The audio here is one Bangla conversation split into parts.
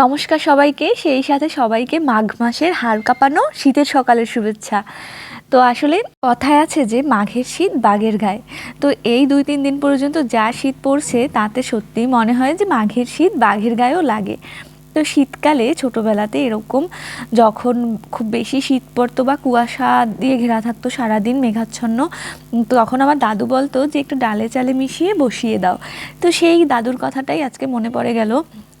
নমস্কার সবাইকে। সেই সাথে সবাইকে মাঘ মাসের হাড় কাঁপানো শীতের সকালের শুভেচ্ছা। তো আসলে কথায় আছে যে, মাঘের শীত বাঘের গায়ে। তো এই দুই তিন দিন পর্যন্ত যা শীত পড়ছে, তাতে সত্যিই মনে হয় যে, মাঘের শীত বাঘের গায়েও লাগে। তো শীতকালে ছোটোবেলাতে এরকম যখন খুব বেশি শীত পড়তো বা কুয়াশা দিয়ে ঘেরা থাকতো সারাদিন মেঘাচ্ছন্ন, তখন আমার দাদু বলতো যে, একটু ডালে চালে মিশিয়ে বসিয়ে দাও। তো সেই দাদুর কথাটাই আজকে মনে পড়ে গেল।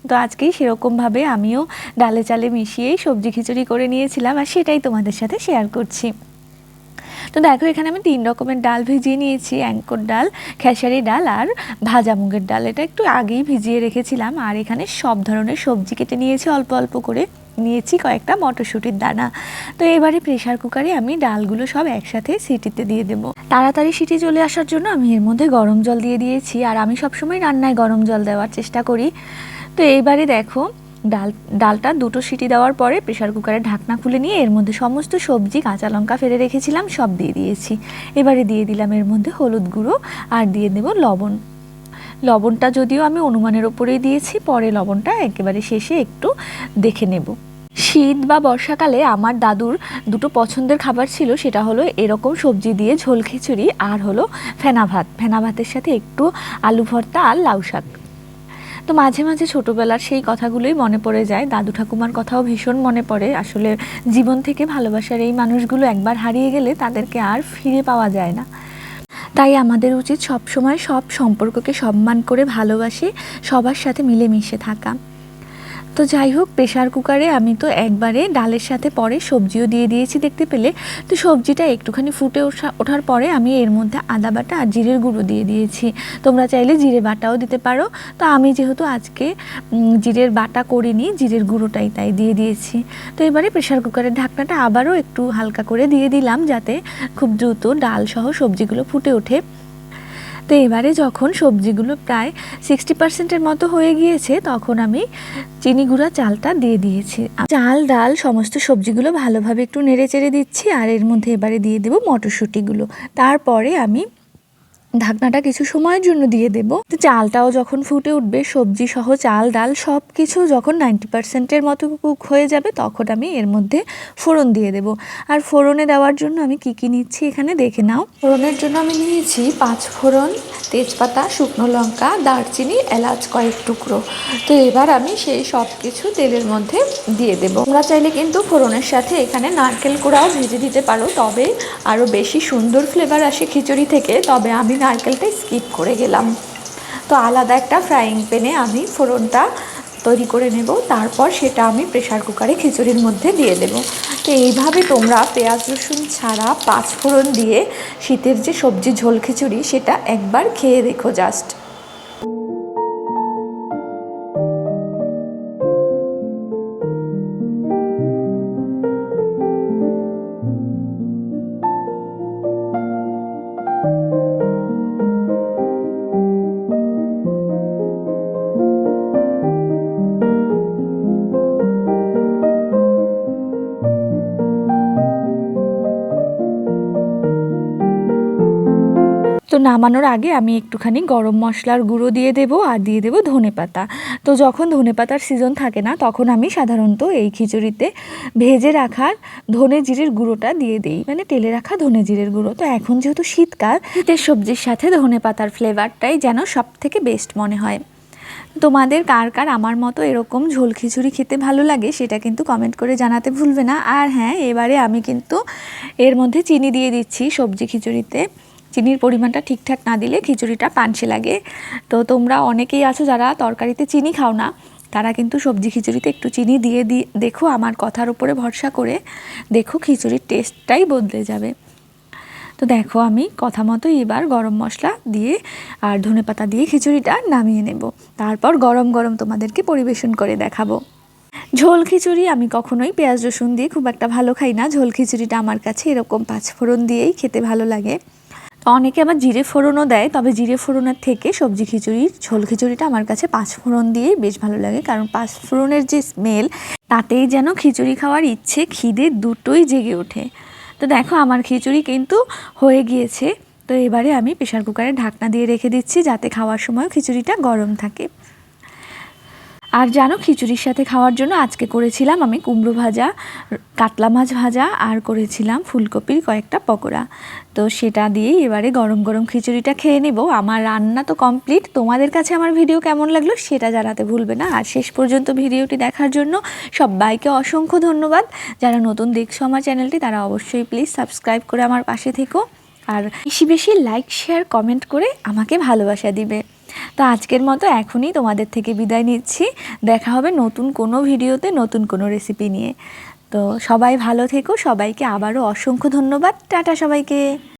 তো আজকেই সেরকমভাবে আমিও ডালে চালে মিশিয়েই সবজি খিচুড়ি করে নিয়েছিলাম আর সেটাই তোমাদের সাথে শেয়ার করছি। তো দেখো, এখানে আমি তিন রকমের ডাল ভিজিয়ে নিয়েছি। অ্যাঙ্কর ডাল, খেসারি ডাল আর ভাজা মুগের ডাল। এটা একটু আগেই ভিজিয়ে রেখেছিলাম আর এখানে সব ধরনের সবজি কেটে নিয়েছি। অল্প অল্প করে নিয়েছি কয়েকটা মটরশুঁটির দানা। তো এবারে প্রেশার কুকারে আমি ডালগুলো সব একসাথে সিটিতে দিয়ে দেবো। তাড়াতাড়ি সিটি চলে আসার জন্য আমি এর মধ্যে গরম জল দিয়ে দিয়েছি। আর আমি সবসময় রান্নায় গরম জল দেওয়ার চেষ্টা করি। তো এইবারে দেখো, ডাল, ডালটা দুটো সিটি দেওয়ার পরে প্রেশার কুকারের ঢাকনা খুলে নিয়ে এর মধ্যে সমস্ত সবজি, কাঁচা লঙ্কা ফেলে রেখেছিলাম, সব দিয়ে দিয়েছি। এবারে দিয়ে দিলাম এর মধ্যে হলুদ গুঁড়ো আর দিয়ে দেবো লবণ। লবণটা যদিও আমি অনুমানের ওপরেই দিয়েছি, পরে লবণটা একেবারে শেষে একটু দেখে নেব। শীত বা বর্ষাকালে আমার দাদুর দুটো পছন্দের খাবার ছিল, সেটা হলো এরকম সবজি দিয়ে ঝোল খিচুড়ি আর হলো ফেনা ভাত। ফেনা ভাতের সাথে একটু আলু ভর্তা আর লাউ শাক। তো মাঝে মাঝে ছোটোবেলার সেই কথাগুলোই মনে পড়ে যায়। দাদু ঠাকুমার কথাও ভীষণ মনে পড়ে। আসলে জীবন থেকে ভালোবাসার এই মানুষগুলো একবার হারিয়ে গেলে তাদেরকে আর ফিরে পাওয়া যায় না। তাই আমাদের উচিত সবসময় সব সম্পর্ককে সম্মান করে ভালোবাসে, সবার সাথে মিলেমিশে থাকা। তো যাই হোক প্রেশার কুকারে আমি তো একবারে ডালের সাথে পরে সবজিও দিয়ে দিয়েছি দেখতে পেলে। তো সবজিটা একটুখানি ফুটে ওঠা, ওঠার পরে আমি এর মধ্যে আদা বাটা আর জিরের গুঁড়ো দিয়ে দিয়েছি। তোমরা চাইলে জিরে বাটাও দিতে পারো। তো আমি যেহেতু আজকে জিরের বাটা করিনি, জিরের গুঁড়োটাই তাই দিয়ে দিয়েছি। তো এবারে প্রেশার কুকারের ঢাকনাটা আবারও একটু হালকা করে দিয়ে দিলাম যাতে খুব দ্রুত ডাল সহ সবজিগুলো ফুটে ওঠে। তো এবারে যখন সবজিগুলো প্রায় সিক্সটি পার্সেন্টের মতো হয়ে গিয়েছে, তখন আমি চিনি গুঁড়া চালটা দিয়ে দিয়েছি। চাল, ডাল সমস্ত সবজিগুলো ভালোভাবে একটু নেড়ে চেড়ে দিচ্ছি, আর এর মধ্যে এবারে দিয়ে দেবো মটরশুঁটিগুলো। তারপরে আমি ঢাকনাটা কিছু সময়ের জন্য দিয়ে দেব। চালটাও যখন ফুটে উঠবে, সবজি সহ চাল, ডাল সব কিছু যখন নাইনটি পার্সেন্টের মতো কুক হয়ে যাবে, তখন আমি এর মধ্যে ফোড়ন দিয়ে দেব। আর ফোড়নে দেওয়ার জন্য আমি কি কি নিচ্ছি এখানে দেখে নাও। ফোড়নের জন্য আমি নিয়েছি পাঁচ ফোড়ন তেজপাতা, শুকনো লঙ্কা, দারচিনি, এলাচ কয়েক টুকরো। তো এবার আমি সেই সব কিছু তেলের মধ্যে দিয়ে দেবো। তোমরা চাইলে কিন্তু ফোড়নের সাথে এখানে নারকেল কোড়াও ভেজে দিতে পারো, তবে আরও বেশি সুন্দর ফ্লেভার আসে খিচুড়ি থেকে, তবে আমি নারকেলটা স্কিপ করে গেলাম। তো আলাদা একটা ফ্রাইং প্যানে আমি ফোড়নটা তৈরি করে নেব। তারপর সেটা আমি প্রেশার কুকারে খিচুড়ির মধ্যে দিয়ে দেব। তো এইভাবে তোমরা পেঁয়াজ, রসুন ছাড়া পাঁচফোড়ন দিয়ে শীতের যে সবজি ঝোল খিচুড়ি, সেটা একবার খেয়ে দেখো জাস্ট তো নামানোর আগে আমি একটুখানি গরম মশলার গুঁড়ো দিয়ে দেব আর দিয়ে দেব ধনে পাতা। তো যখন ধনে পাতার সিজন থাকে না, তখন আমি সাধারণত এই খিচুড়িতে ভেজে রাখার ধনে জিরের গুঁড়োটা দিয়ে দিই। মানে তেলে রাখা ধনে জিরের গুঁড়ো। তো এখন যেহেতু শীতকাল, শীতের সবজির সাথে ধনে পাতার ফ্লেভারটাই যেন সব থেকে বেস্ট মনে হয়। তোমাদের কার কার আমার মতো এরকম ঝোল খিচুড়ি খেতে ভালো লাগে সেটা কিন্তু কমেন্ট করে জানাতে ভুলবে না। আর হ্যাঁ এবারে আমি কিন্তু এর মধ্যে চিনি দিয়ে দিচ্ছি সবজি খিচুড়িতে। চিনির পরিমাণটা ঠিকঠাক না দিলে খিচুড়িটা পানসে লাগে। তো তোমরা অনেকেই আছো যারা তরকারিতে চিনি খাও না, তারা কিন্তু সবজি খিচুড়িতে একটু চিনি দিয়ে দি, দেখো আমার কথার উপরে ভরসা করে দেখো খিচুড়ির টেস্টটাই বদলে যাবে। তো দেখো আমি কথা মতো এবার গরম মশলা দিয়ে আর ধনেপাতা দিয়ে খিচুড়িটা নামিয়ে নেব। তারপর গরম গরম তোমাদেরকে পরিবেশন করে দেখাবো। ঝোল খিচুড়ি আমি কখনোই পেঁয়াজ রসুন দিয়ে খুব একটা ভালো খাই না। ঝোল খিচুড়িটা আমার কাছে এরকম পাঁচফোড়ন দিয়েই খেতে ভালো লাগে। অনেকে আবার জিরে ফোড়নও দেয়, তবে জিরে ফোড়নের থেকে সবজি খিচুড়ির ঝোল খিচুড়িটা আমার কাছে পাঁচ ফোড়ন দিয়েই বেশ ভালো লাগে। কারণ পাঁচ ফোড়নের যে স্মেল তাতেই যেন খিচুড়ি খাওয়ার ইচ্ছে খিদে দুটোই জেগে ওঠে। তো দেখো, আমার খিচুড়ি কিন্তু হয়ে গিয়েছে। তো এবারে আমি প্রেশার কুকারে ঢাকনা দিয়ে রেখে দিচ্ছি, যাতে খাওয়ার সময় খিচুড়িটা গরম থাকে। আর জানো, খিচুড়ির সাথে খাওয়ার জন্য আজকে করেছিলাম আমি কুমড়ো ভাজা, কাতলা মাছ ভাজা, আর করেছিলাম ফুলকপির কয়েকটা পকোড়া। তো সেটা দিয়েই এবারে গরম গরম খিচুড়িটা খেয়ে নেব। আমার রান্না তো কমপ্লিট। তোমাদের কাছে আমার ভিডিও কেমন লাগল সেটা জানাতে ভুলবে না। আর শেষ পর্যন্ত ভিডিওটি দেখার জন্য সবাইকে অসংখ্য ধন্যবাদ। যারা নতুন দেখছ আমার চ্যানেলটি, তারা অবশ্যই প্লিজ সাবস্ক্রাইব করে আমার পাশে থেকো। আর বেশি বেশি লাইক, শেয়ার, কমেন্ট করে আমাকে ভালোবাসা দিবে। তো আজকের মতো এখনই তোমাদের থেকে বিদায় নিচ্ছি। দেখা হবে নতুন কোনো ভিডিওতে, নতুন কোনো রেসিপি নিয়ে। তো সবাই ভালো থেকো, সবাইকে আবারও অসংখ্য ধন্যবাদ। টাটা সবাইকে।